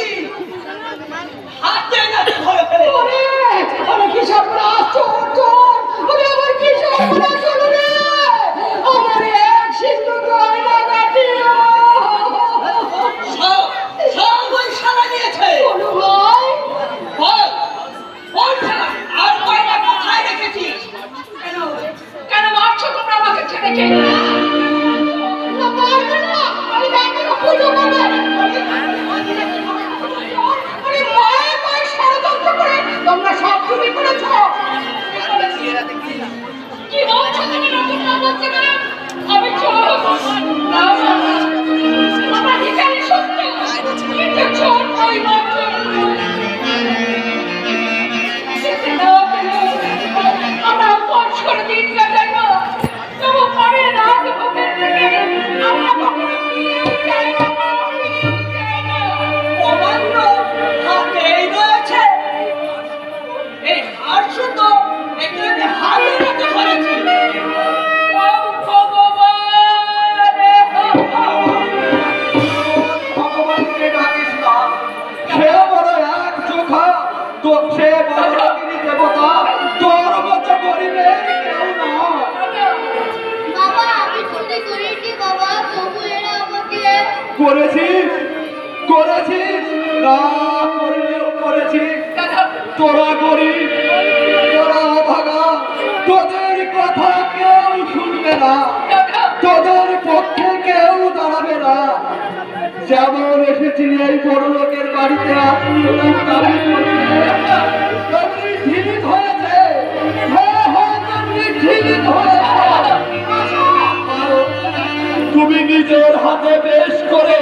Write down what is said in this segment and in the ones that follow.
Green! করেছিস করেছিস না করলেও করেছিস তোরা করি তোরা ভাগা তোদের কথা কেউ শুনবে না। তোদের পক্ষে কেউ দাঁড়াবে না। যেমন এসেছিল এই বড় লোকের বাড়িতে আপনি হ্যাঁ, হ্যাঁ, তুমি নিজের হাতে বেশ করে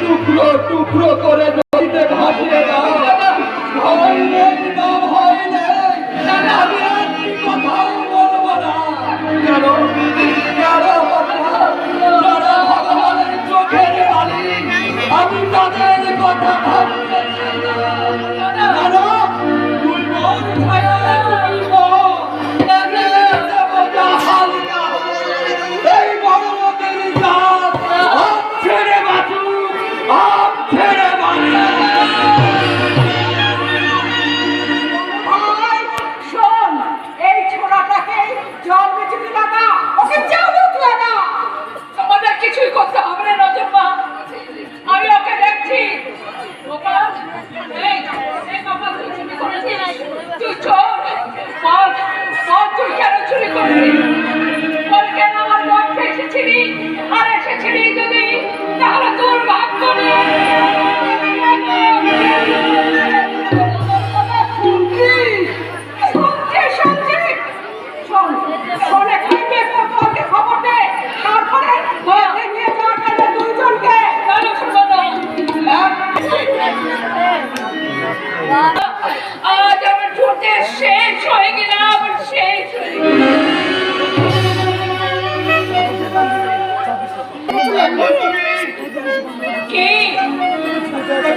টুকরো টুকরো করে নদীতে ভাসিয়ে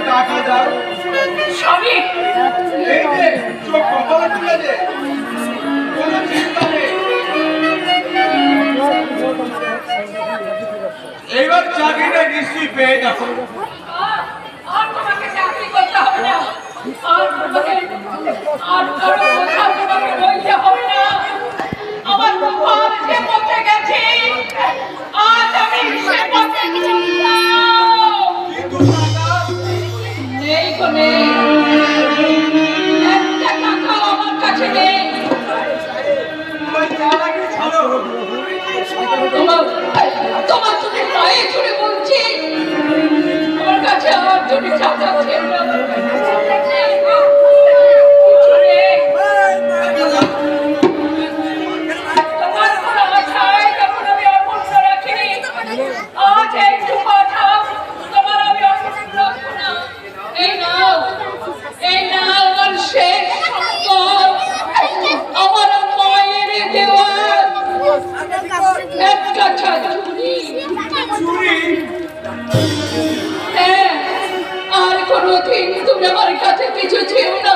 টাকা দাও স্বামী? এই এইবার চাকরিটা নিশ্চয়ই পেয়ে যাব। আর তোমাকে আর কারও কথা তোমাকে বলতে হবে না। আমার তোমার যে পথে গেছি আজ আমি সে পথে কিছু কিন্তু এই কোণে uno.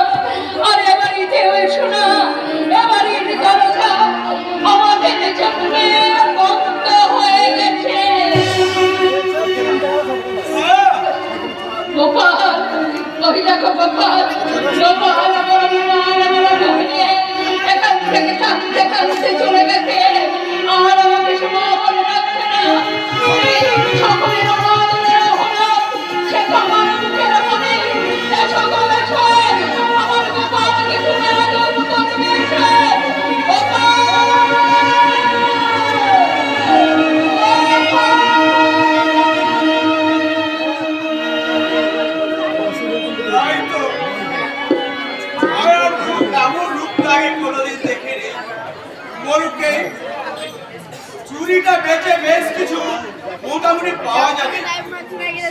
মোটামুটি পাওয়া যাবে।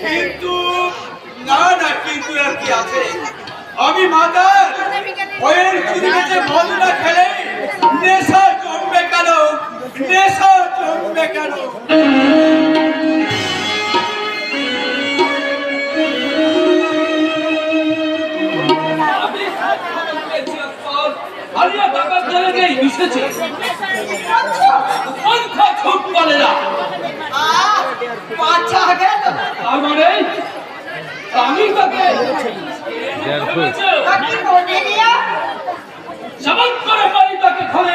কিন্তু না না কিন্তু আর কি আছে? আমি মাতার বইয়ের চুরি বেঁচে মদ না খেলে নেশা জমবে কেন? নেশা জমবে কেন? আমি হারিয়া টাকার জায়গায় মিশেছে পন্থা খুব বলে না। বাচ্চা গেল মানে আমি তাকে বলে দিয়া করে পারি তাকে খলে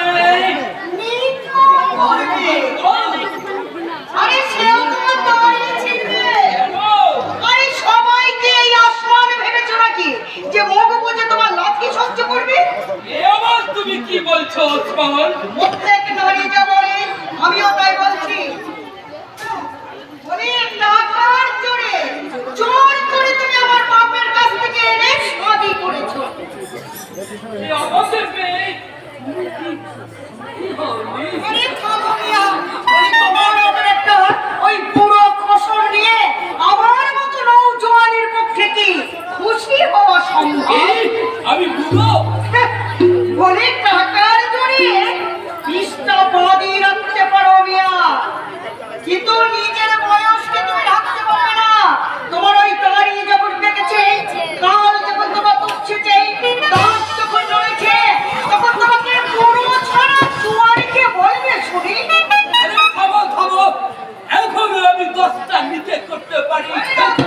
আরে সেও তোমার দাঁড়িয়ে ছিলবে আরে সবাইকে এই আসমান ভেবেছো নাকি? যে মগ বুঝে তোমার লাথি সহ্য করবে? এ আবার তুমি কি বলছো ওসমান প্রত্যেক নিচে করতে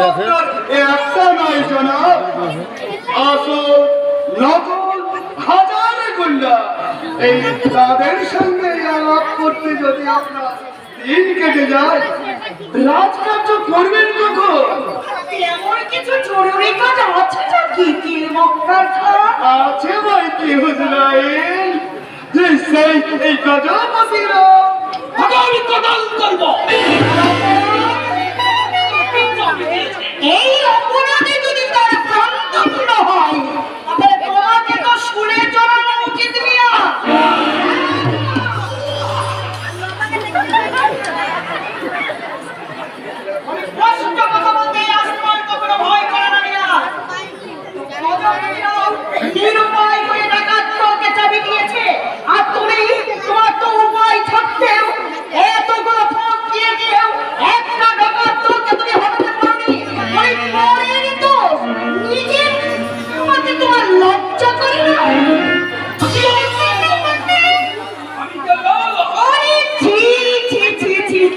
আপনার একটা নয় জনাব। আসল নকল হাজার গোল্লা। এই তাদের সঙ্গে আলাপ করতে যদি আপনার দিন কেটে যায় রাজকার্য করবেন কখন? এমন কিছু জরুরি কাজ আছে নাকি তিল মক্কার আছে ভাই কি হুজরাইল। যে সেই এই গজপতিরা। আমি কদল করব। এই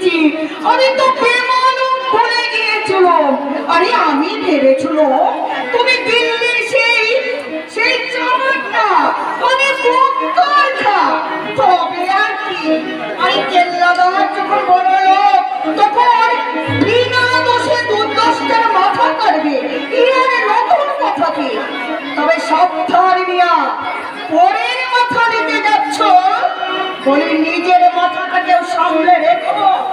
ছি ছি ছি আমি তো বেমালুম ভুলে গিয়েছিল। আরে আমি ভেবেছিল, তুমি দিল্লির সেই সেই চামারটা মানে বক্কার তবে আর কি। আরে কেল্লাদার যখন বড় লোক, তখন বিনা দোষে দুর্দশটার মাথা কাটবে। ইয়ারে নতুন কথা কি? তবে সাবধান মিয়া, পরের মাথা নিতে যাচ্ছ, বলি নিজের মাথাটাকেও সামলে রেখো।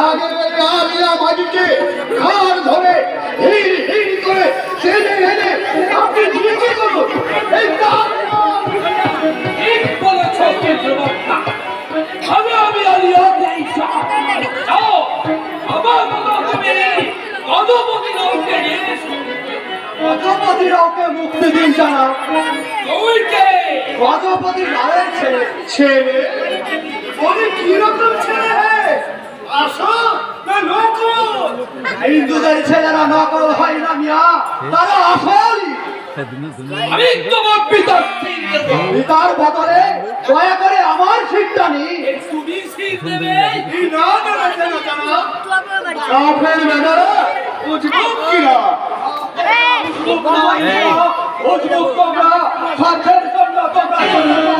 আগে বলে আলিয়া মাটিকে ঘাড় ধরে হিড় হিড় করে টেনে এনে আপনি নিচে করুন এই ঠিক বলেছ আমি আমি আলিয়াতেই যাও যাও আমার মতো তুমি গণপতি রাউকে নিয়ে এসো গজপতি রাওকে মুক্তি দিন জানা। তুই কে গজপতি রাওয়ের ছেলে? ছেলে কীরকম ছেলে? আসো। না নকল হিন্দুদের ছেলেরা নকল হয় না মিয়া। তারা আসল। আমি পিতার বদলে দয়া করে আমার সিটটা না। তোমরা